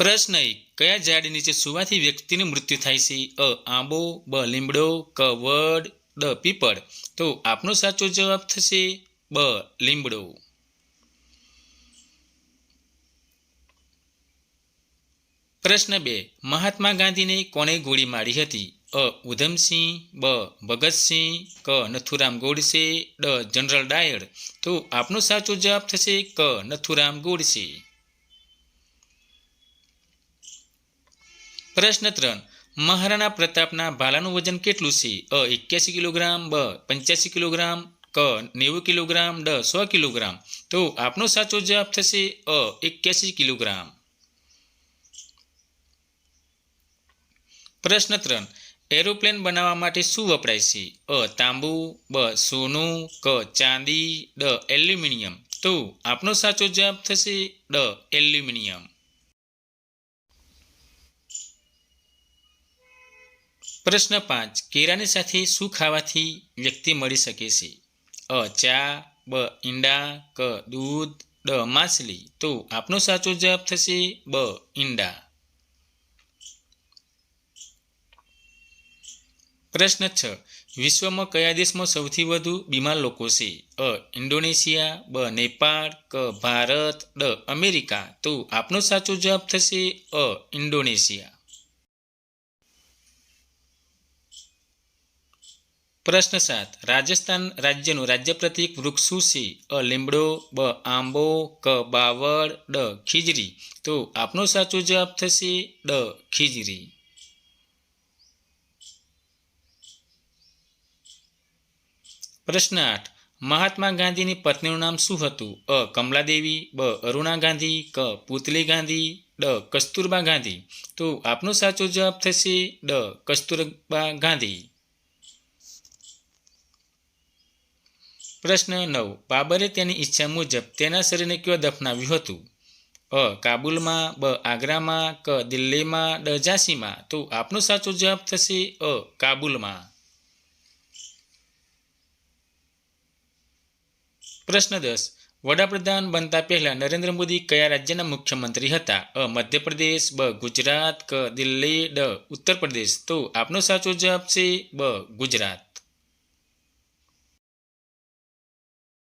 પ્રશ્ન એક, કયા ઝાડ નીચે સુવાથી વ્યક્તિનું મૃત્યુ થાય છે? અ, આંબો, બ, લીમડો, ક, વડ ડ પીપળ. તો આપનો સાચો જવાબ થશે બ, લીમડો. પ્રશ્ન બે, મહાત્મા ગાંધીને કોણે ગોળી મારી હતી? અ, ઉધમસિંહ, બ, ભગતસિંહ, ક, નથુરામ ગોડસે, ડ, જનરલ ડાયર. તો આપનો સાચો જવાબ થશે ક, નથુરામ ગોડસે. પ્રશ્ન ત્રણ. મહારાણા પ્રતાપના ભાલાનું વજન કેટલું છે? અ, એક્યાસી કિલોગ્રામ, બ, પંચ્યાસી કિલોગ્રામ, ક, નેવું કિલોગ્રામ, ડ, સો કિલોગ્રામ. તો આપનો સાચો જવાબ થશે અ, એક્યાસી કિલોગ્રામ. પ્રશ્ન ત્રણ. એરોપ્લેન બનાવવા માટે શું વપરાય છે? અ, તાંબુ, બ, સોનું, ક, ચાંદી, ડ, એલ્યુમિનિયમ. તો આપનો સાચો જવાબ થશે ડ, એલ્યુમિનિયમ. પ્રશ્ન પાંચ. કેળાની સાથે શું ખાવાથી વ્યક્તિ મળી શકે છે? અ, ચા, બ, ઈંડા, ક, દૂધ, ડ, માછલી. તો આપનો સાચો જવાબ થશે બ, ઈંડા. પ્રશ્ન છ. વિશ્વમાં કયા દેશમાં સૌથી વધુ બીમાર લોકો છે? અ, ઇન્ડોનેશિયા, બ, નેપાળ, ક, ભારત, ડ, અમેરિકા. તો આપનો સાચો જવાબ થશે અ, ઇન્ડોનેશિયા. પ્રશ્ન સાત. રાજસ્થાન રાજ્યનું રાજ્ય પ્રતીક વૃક્ષ શું છે? અ, લીમડો, બ, આંબો, ક, બાવળ, ડ, ખીજરી. તો આપનો સાચો જવાબ થશે ડ, ખીજરી. પ્રશ્ન આઠ. મહાત્મા ગાંધીની પત્નીનું નામ શું હતું? અ, કમલાદેવી, બ, અરુણા ગાંધી, ક, પુતલી ગાંધી, ડ, કસ્તુરબા ગાંધી. તો આપનો સાચો જવાબ થશે ડ, કસ્તુરબા ગાંધી. પ્રશ્ન નવ. બાબરે તેની ઈચ્છા મુજબ તેના શરીરને ક્યાં દફનાવ્યું હતું? અ. કાબુલમાં, બ. આગ્રામાં, ક. દિલ્હીમાં, ડ. ઝાંસીમાં? તો આપનો સાચો જવાબ થશે અ. કાબુલમાં. પ્રશ્ન દસ. વડાપ્રધાન બનતા પહેલા નરેન્દ્ર મોદી કયા રાજ્યના મુખ્યમંત્રી હતા? અ. મધ્યપ્રદેશ, બ. ગુજરાત, ક. દિલ્હી, ડ. ઉત્તર પ્રદેશ તો આપનો સાચો જવાબ છે બ. ગુજરાત.